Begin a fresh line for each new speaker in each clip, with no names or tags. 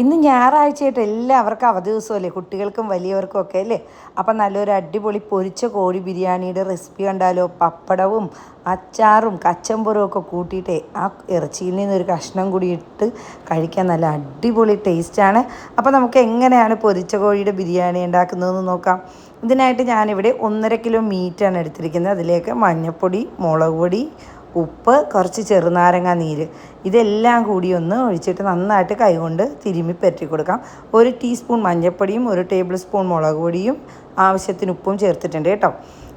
ഇന്ന് ഞായറാഴ്ചയായിട്ട് എല്ലാവർക്കും അവധി ദിവസമല്ലേ? കുട്ടികൾക്കും വലിയവർക്കും ഒക്കെ അല്ലേ? അപ്പം നല്ലൊരു അടിപൊളി പൊരിച്ച കോഴി ബിരിയാണിയുടെ റെസിപ്പി കണ്ടാലോ? പപ്പടവും അച്ചാറും കച്ചമ്പറും ഒക്കെ കൂട്ടിയിട്ടേ ആ ഇറച്ചിയിൽ നിന്നൊരു കഷ്ണം കൂടി ഇട്ട് കഴിക്കാൻ നല്ല അടിപൊളി ടേസ്റ്റാണ്. അപ്പോൾ നമുക്ക് എങ്ങനെയാണ് പൊരിച്ച കോഴിയുടെ ബിരിയാണി ഉണ്ടാക്കുന്നതെന്ന് നോക്കാം. ഇതിനായിട്ട് ഞാനിവിടെ ഒന്നര കിലോ മീറ്റാണ് എടുത്തിരിക്കുന്നത്. അതിലേക്ക് മഞ്ഞൾപ്പൊടി മുളക് പൊടി ഉപ്പ് കുറച്ച് ചെറുനാരങ്ങ നീര്. ഇതെല്ലാം കൂടി ഒന്ന് ഒഴിച്ചിട്ട് നന്നായിട്ട് കൈകൊണ്ട് തിരുമ്മി പരട്ടി കൊടുക്കാം. ഒരു ടീസ്പൂൺ മഞ്ഞൾപ്പൊടിയും ഒരു ടേബിൾ സ്പൂൺ മുളക് പൊടിയും ആവശ്യത്തിന് ഉപ്പും ചേർത്തിട്ടുണ്ട് കേട്ടോ.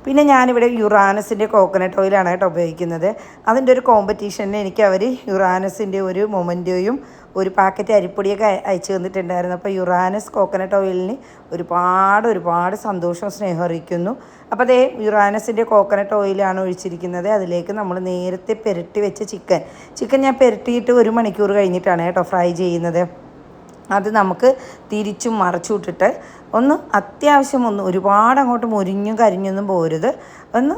പിന്നെ ഞാനിവിടെ യുറാനസിന്റെ കോക്കനട്ട് ഓയിലാണ് കേട്ടോ ഉപയോഗിക്കുന്നത്. അതിന്റെ ഒരു കോമ്പറ്റീഷനിൽ എനിക്ക് അവർ യുറാനസിന്റെ ഒരു മൊമന്റോയും ഒരു പാക്കറ്റ് അരിപ്പൊടിയൊക്കെ അയ- അയച്ചു തന്നിട്ടുണ്ടായിരുന്നു. അപ്പോൾ യുറാനസ് കോക്കനട്ട് ഓയിലിന് ഒരുപാട് ഒരുപാട് സന്തോഷം സ്നേഹം അറിയിക്കുന്നു. അപ്പോൾ അതേ യുറാനസിന്റെ കോക്കനട്ട് ഓയിലാണ് ഒഴിച്ചിരിക്കുന്നത്. അതിലേക്ക് നമ്മൾ നേരത്തെ പെരട്ടി വെച്ച ചിക്കൻ ചിക്കൻ ഞാൻ പെരട്ടിയിട്ട് ഒരു മണിക്കൂർ കഴിഞ്ഞിട്ടാണ് കേട്ടോ ഫ്രൈ ചെയ്യുന്നത്. അത് നമുക്ക് തിരിച്ചും മറച്ചു വിട്ടിട്ട് ഒന്ന് അത്യാവശ്യം ഒന്ന് ഒരുപാട് അങ്ങോട്ട് മുരിഞ്ഞും കരിഞ്ഞൊന്നും പോരുത്. ഒന്ന്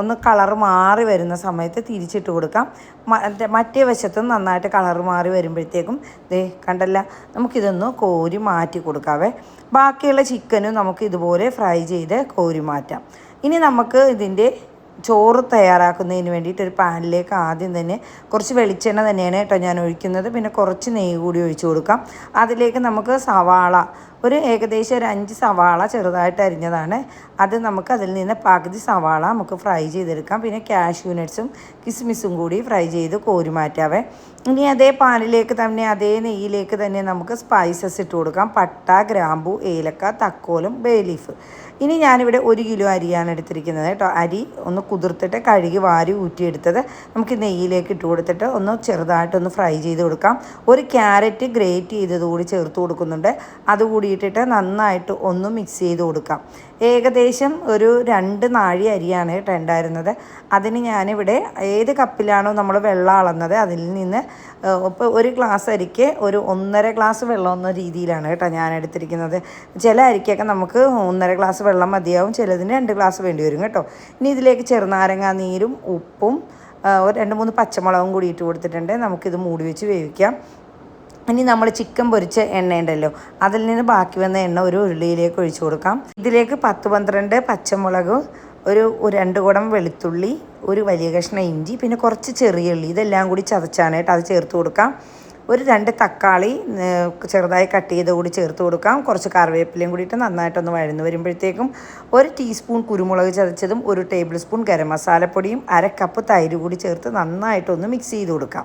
ഒന്ന് കളർ മാറി വരുന്ന സമയത്ത് തിരിച്ചിട്ട് കൊടുക്കാം. മറ്റേ മറ്റേ വശത്തും നന്നായിട്ട് കളർ മാറി വരുമ്പോഴത്തേക്കും ദേ കണ്ടല്ല നമുക്കിതൊന്ന് കോരി മാറ്റി കൊടുക്കാവേ. ബാക്കിയുള്ള ചിക്കനും നമുക്ക് ഇതുപോലെ ഫ്രൈ ചെയ്ത് കോരി മാറ്റാം. ഇനി നമുക്ക് ഇതിന്റെ ചോറ് തയ്യാറാക്കുന്നതിന് വേണ്ടിയിട്ട് ഒരു പാനിലേക്ക് ആദ്യം തന്നെ കുറച്ച് വെളിച്ചെണ്ണ തന്നെയാണ് കേട്ടോ ഞാൻ ഒഴിക്കുന്നത്. പിന്നെ കുറച്ച് നെയ്യ് കൂടി ഒഴിച്ചു കൊടുക്കാം. അതിലേക്ക് നമുക്ക് സവാള ഒരു ഏകദേശം ഒരു അഞ്ച് സവാള ചെറുതായിട്ട് അരിഞ്ഞതാണ്. അത് നമുക്ക് അതിൽ നിന്ന് പകുതി സവാള നമുക്ക് ഫ്രൈ ചെയ്തെടുക്കാം. പിന്നെ കാഷ്യൂ നട്ട്സും കിസ്മിസും കൂടി ഫ്രൈ ചെയ്ത് കോരി മാറ്റാവേ. ഇനി അതേ പാനിലേക്ക് തന്നെ അതേ നെയ്യിലേക്ക് തന്നെ നമുക്ക് സ്പൈസസ് ഇട്ട് കൊടുക്കാം. പട്ട ഗ്രാമ്പു ഏലക്ക തക്കോലും ബേ ലീഫ് ഇനി ഞാനിവിടെ ഒരു കിലോ അരിയാണ് എടുത്തിരിക്കുന്നത് കേട്ടോ. അരി ഒന്ന് കുതിർത്തിട്ട് കഴുകി വാരി ഊറ്റിയെടുത്തത് നമുക്ക് നെയ്യിലേക്ക് ഇട്ട് കൊടുത്തിട്ട് ഒന്ന് ചെറുതായിട്ടൊന്ന് ഫ്രൈ ചെയ്ത് കൊടുക്കാം. ഒരു ക്യാരറ്റ് ഗ്രേറ്റ് ചെയ്തത് കൂടി ചേർത്ത് കൊടുക്കുന്നുണ്ട്. അതുകൂടി ഇട്ടിട്ട് നന്നായിട്ട് ഒന്ന് മിക്സ് ചെയ്ത് കൊടുക്കാം. ഏകദേശം ഒരു രണ്ട് നാഴി അരിയാണ് കേട്ടോ ഉണ്ടായിരുന്നത്. അതിന് ഞാനിവിടെ ഏത് കപ്പിലാണോ നമ്മൾ വെള്ളം അളന്നത് അതിൽ നിന്ന് ഇപ്പോൾ ഒരു ഗ്ലാസ് അരിക്ക് ഒരു ഒന്നര ഗ്ലാസ് വെള്ളം എന്ന രീതിയിലാണ് കേട്ടോ ഞാൻ എടുത്തിരിക്കുന്നത്. ചില അരിക്കൊക്കെ നമുക്ക് ഒന്നര ഗ്ലാസ് വെള്ളം മതിയാവും ചിലതിന് രണ്ട് ഗ്ലാസ് വേണ്ടി വരും കേട്ടോ. ഇനി ഇതിലേക്ക് ചെറുനാരങ്ങാ നീരും ഉപ്പും ഒരു രണ്ട് മൂന്ന് പച്ചമുളകും കൂടി ഇട്ട് കൊടുത്തിട്ടുണ്ട്. നമുക്കിത് മൂടി വെച്ച് വേവിക്കാം. ഇനി നമ്മൾ ചിക്കൻ പൊരിച്ച എണ്ണയുണ്ടല്ലോ. അതിൽ നിന്ന് ബാക്കി വന്ന എണ്ണ ഒരു ഉരുളിയിലേക്ക് ഒഴിച്ചു കൊടുക്കാം. ഇതിലേക്ക് പത്ത് പന്ത്രണ്ട് പച്ചമുളക് ഒരു രണ്ട് കുടം വെളുത്തുള്ളി ഒരു വലിയ കഷ്ണം ഇഞ്ചി പിന്നെ കുറച്ച് ചെറിയ ഉള്ളി. ഇതെല്ലാം കൂടി ചതച്ചാണ് കേട്ടോ അത് ചേർത്ത് കൊടുക്കാം. ഒരു രണ്ട് തക്കാളി ചെറുതായി കട്ട് ചെയ്ത് കൂടി ചേർത്ത് കൊടുക്കാം. കുറച്ച് കറിവേപ്പിലയും കൂടിയിട്ട് നന്നായിട്ടൊന്ന് വഴന്ന് വരുമ്പോഴത്തേക്കും ഒരു ടീസ്പൂൺ കുരുമുളക് ചതച്ചതും ഒരു ടേബിൾ സ്പൂൺ ഗരം മസാലപ്പൊടിയും അര കപ്പ് തൈര് കൂടി ചേർത്ത് നന്നായിട്ടൊന്ന് മിക്സ് ചെയ്ത് കൊടുക്കാം.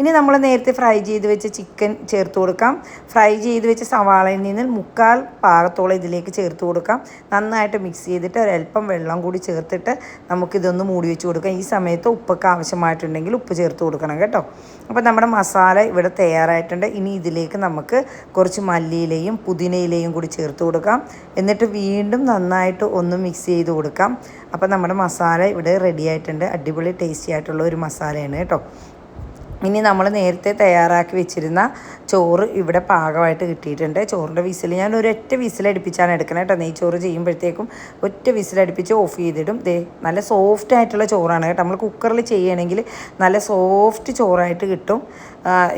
ഇനി നമ്മൾ നേരത്തെ ഫ്രൈ ചെയ്ത് വെച്ച ചിക്കൻ ചേർത്ത് കൊടുക്കാം. ഫ്രൈ ചെയ്ത് വെച്ച സവാളയിൽ നിന്ന് മുക്കാൽ പാകത്തോളം ഇതിലേക്ക് ചേർത്ത് കൊടുക്കാം. നന്നായിട്ട് മിക്സ് ചെയ്തിട്ട് ഒരല്പം വെള്ളം കൂടി ചേർത്തിട്ട് നമുക്കിതൊന്ന് മൂടി വെച്ച് കൊടുക്കാം. ഈ സമയത്ത് ഉപ്പൊക്കെ ആവശ്യമായിട്ടുണ്ടെങ്കിൽ ഉപ്പ് ചേർത്ത് കൊടുക്കണം കേട്ടോ. അപ്പോൾ നമ്മുടെ മസാല ഇവിടെ തയ്യാറായിട്ടുണ്ട്. ഇനി ഇതിലേക്ക് നമുക്ക് കുറച്ച് മല്ലിയിലയും പുതിനയിലയും കൂടി ചേർത്ത് കൊടുക്കാം. എന്നിട്ട് വീണ്ടും നന്നായിട്ട് ഒന്ന് മിക്സ് ചെയ്ത് കൊടുക്കാം. അപ്പോൾ നമ്മുടെ മസാല ഇവിടെ റെഡി ആയിട്ടുണ്ട്. അടിപൊളി ടേസ്റ്റി ആയിട്ടുള്ള ഒരു മസാലയാണ് കേട്ടോ. ഇനി നമ്മൾ നേരത്തെ തയ്യാറാക്കി വെച്ചിരുന്ന ചോറ് ഇവിടെ പാകമായിട്ട് കിട്ടിയിട്ടുണ്ട്. ചോറിന്റെ വിസിൽ ഞാൻ ഒരു ഒറ്റ വിസിലടുപ്പിച്ചാണ് എടുക്കുന്നത് കേട്ടോ. നെയ്ച്ചോറ് ചെയ്യുമ്പോഴത്തേക്കും ഒറ്റ വിസിലടുപ്പിച്ച് ഓഫ് ചെയ്തിടും. ദേ നല്ല സോഫ്റ്റ് ആയിട്ടുള്ള ചോറാണ് കേട്ടോ. നമ്മൾ കുക്കറിൽ ചെയ്യണമെങ്കിൽ നല്ല സോഫ്റ്റ് ചോറായിട്ട് കിട്ടും.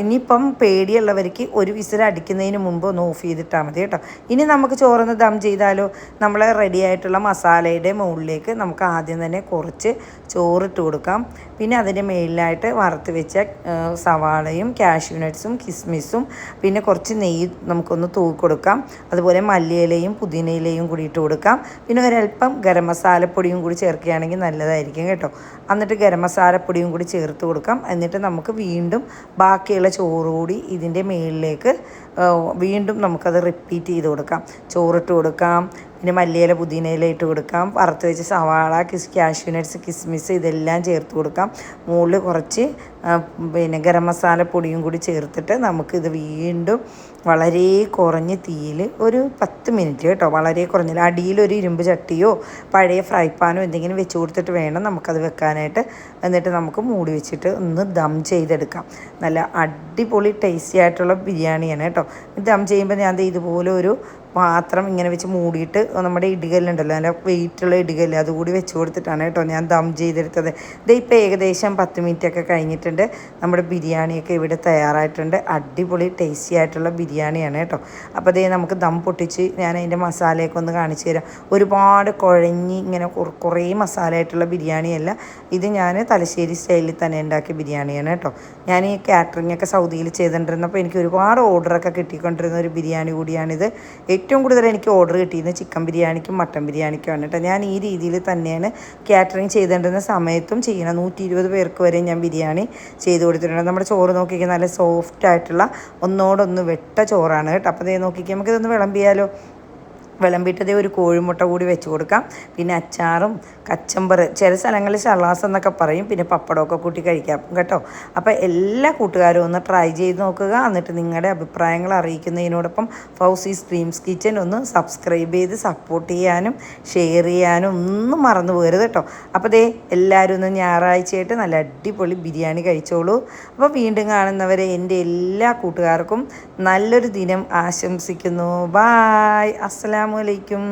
ഇനിയിപ്പം പേടിയുള്ളവർക്ക് ഒരു വിസിൽ അടിക്കുന്നതിന് മുമ്പ് ഒന്ന് ഓഫ് ചെയ്തിട്ടാൽ മതി കേട്ടോ. ഇനി നമുക്ക് ചോറൊന്ന് ദം ചെയ്താലോ? നമ്മൾ റെഡി ആയിട്ടുള്ള മസാലയുടെ മുകളിലേക്ക് നമുക്ക് ആദ്യം തന്നെ കുറച്ച് ചോറിട്ട് കൊടുക്കാം. പിന്നെ അതിന്റെ മേളിലായിട്ട് വറുത്ത് വെച്ച സവാളയും കാഷ്യൂ നട്ട്സും കിസ്മിസും പിന്നെ കുറച്ച് നെയ്യ് നമുക്കൊന്ന് തൂക്കി കൊടുക്കാം. അതുപോലെ മല്ലിയിലയും പുതിനയിലയും കൂടി ഇട്ട് കൊടുക്കാം. പിന്നെ ഒരല്പം ഗരം മസാലപ്പൊടിയും കൂടി ചേർക്കുകയാണെങ്കിൽ നല്ലതായിരിക്കും കേട്ടോ. എന്നിട്ട് ഗരം മസാലപ്പൊടിയും കൂടി ചേർത്ത് കൊടുക്കാം. എന്നിട്ട് നമുക്ക് വീണ്ടും ബാക്കിയുള്ള ചോറ് കൂടി ഇതിന്റെ മേളിലേക്ക് വീണ്ടും നമുക്കത് റിപ്പീറ്റ് ചെയ്ത് കൊടുക്കാം. ചോറിട്ട് കൊടുക്കാം. പിന്നെ മല്ലിയില പുതിനയില ഇട്ട് കൊടുക്കാം. വറുത്ത് വെച്ച സവാള കിസ് കാഷ്യൂ നട്ട്സ് കിസ്മിസ് ഇതെല്ലാം ചേർത്ത് കൊടുക്കാം. മുകളിൽ കുറച്ച് പിന്നെ ഗരം മസാല പൊടിയും കൂടി ചേർത്തിട്ട് നമുക്കിത് വീണ്ടും വളരെ കുറഞ്ഞ തീയിൽ ഒരു പത്ത് മിനിറ്റ് കേട്ടോ വളരെ കുറഞ്ഞ അടിയിലൊരു ഇരുമ്പ് ചട്ടിയോ പഴയ ഫ്രൈ പാനോ എന്തെങ്കിലും വെച്ച് കൊടുത്തിട്ട് വേണം നമുക്കത് വെക്കാനായിട്ട്. എന്നിട്ട് നമുക്ക് മൂടി വെച്ചിട്ട് ഒന്ന് ദം ചെയ്തെടുക്കാം. നല്ല അടിപൊളി ടേസ്റ്റി ആയിട്ടുള്ള ബിരിയാണിയാണ് കേട്ടോ. ദം ചെയ്യുമ്പോൾ ഞാൻ ഇതുപോലെ ഒരു പാത്രം ഇങ്ങനെ വെച്ച് മൂടിയിട്ട് നമ്മുടെ ഇടുകല്ലുണ്ടല്ലോ നല്ല വെയിറ്റുള്ള ഇടുകല്ല് അതുകൂടി വെച്ച് കൊടുത്തിട്ടാണ് കേട്ടോ ഞാൻ ദം ചെയ്തെടുത്തത്. ഇത് ഇപ്പോൾ ഏകദേശം പത്ത് മിനിറ്റ് ഒക്കെ കഴിഞ്ഞിട്ടുണ്ട്. നമ്മുടെ ബിരിയാണിയൊക്കെ ഇവിടെ തയ്യാറായിട്ടുണ്ട്. അടിപൊളി ടേസ്റ്റി ആയിട്ടുള്ള ബിരിയാണിയാണ് കേട്ടോ. അപ്പോൾ അതേ നമുക്ക് ദം പൊട്ടിച്ച് ഞാൻ അതിന്റെ മസാലയൊക്കെ ഒന്ന് കാണിച്ചു തരാം. ഒരുപാട് കുഴഞ്ഞി ഇങ്ങനെ കുറ- കുറേ മസാല ആയിട്ടുള്ള ബിരിയാണിയല്ല. ഇത് ഞാൻ തലശ്ശേരി സ്റ്റൈലിൽ തന്നെ ഉണ്ടാക്കിയ ബിരിയാണിയാണ് കേട്ടോ. ഞാൻ ഈ കാറ്ററിംഗ് ഒക്കെ സൗദിയിൽ ചെയ്തിട്ടുണ്ടിരുന്നപ്പോൾ എനിക്ക് ഒരുപാട് ഓർഡറൊക്കെ കിട്ടിക്കൊണ്ടിരുന്ന ഒരു ബിരിയാണി കൂടിയാണിത്. ഏറ്റവും കൂടുതൽ എനിക്ക് ഓർഡർ കിട്ടിയിരുന്നത് ചിക്കൻ ബിരിയാണിക്കും മട്ടൻ ബിരിയാണിക്കുമാണ് കേട്ടോ ഞാൻ ഈ രീതിയിൽ തന്നെയാണ് കാറ്ററിംഗ് ചെയ്തേണ്ടുന്ന സമയത്തും ചെയ്യണം നൂറ്റി ഇരുപത് പേർക്ക് വരെ ഞാൻ ബിരിയാണി ചെയ്ത് കൊടുത്തിട്ടുണ്ട്. നമ്മുടെ ചോറ് നോക്കിക്കാൻ നല്ല സോഫ്റ്റ് ആയിട്ടുള്ള ഒന്നോടൊന്ന് വെട്ട ചോറാണ് കേട്ടോ. അപ്പോൾ ദേ നോക്കിക്കാൻ നമുക്കിതൊന്ന് വിളമ്പിയാലോ? വിളമ്പിട്ടതേ ഒരു കോഴിമുട്ട കൂടി വെച്ച് കൊടുക്കാം. പിന്നെ അച്ചാറും കച്ചമ്പർ ചില സ്ഥലങ്ങളിൽ ഷള്ളാസ് എന്നൊക്കെ പറയും പിന്നെ പപ്പടമൊക്കെ കൂട്ടി കഴിക്കാം കേട്ടോ? അപ്പോൾ എല്ലാ കൂട്ടുകാരും ഒന്ന് ട്രൈ ചെയ്ത് നോക്കുക. എന്നിട്ട് നിങ്ങളുടെ അഭിപ്രായങ്ങൾ അറിയിക്കുന്നതിനോടൊപ്പം ഫൗസി ഡ്രീംസ് കിച്ചൻ ഒന്ന് സബ്സ്ക്രൈബ് ചെയ്ത് സപ്പോർട്ട് ചെയ്യാനും ഷെയർ ചെയ്യാനും ഒന്നും മറന്നു പോകരുത് കേട്ടോ. അപ്പോൾ ദേ എല്ലാവരും ഒന്ന് ഞായറാഴ്ചയായിട്ട് നല്ല അടിപൊളി ബിരിയാണി കഴിച്ചോളൂ. അപ്പോൾ വീണ്ടും കാണുന്നവരെ എന്റെ എല്ലാ കൂട്ടുകാർക്കും നല്ലൊരു ദിനം ആശംസിക്കുന്നു. ബായ് അസ്സലാമു അലൈക്കും.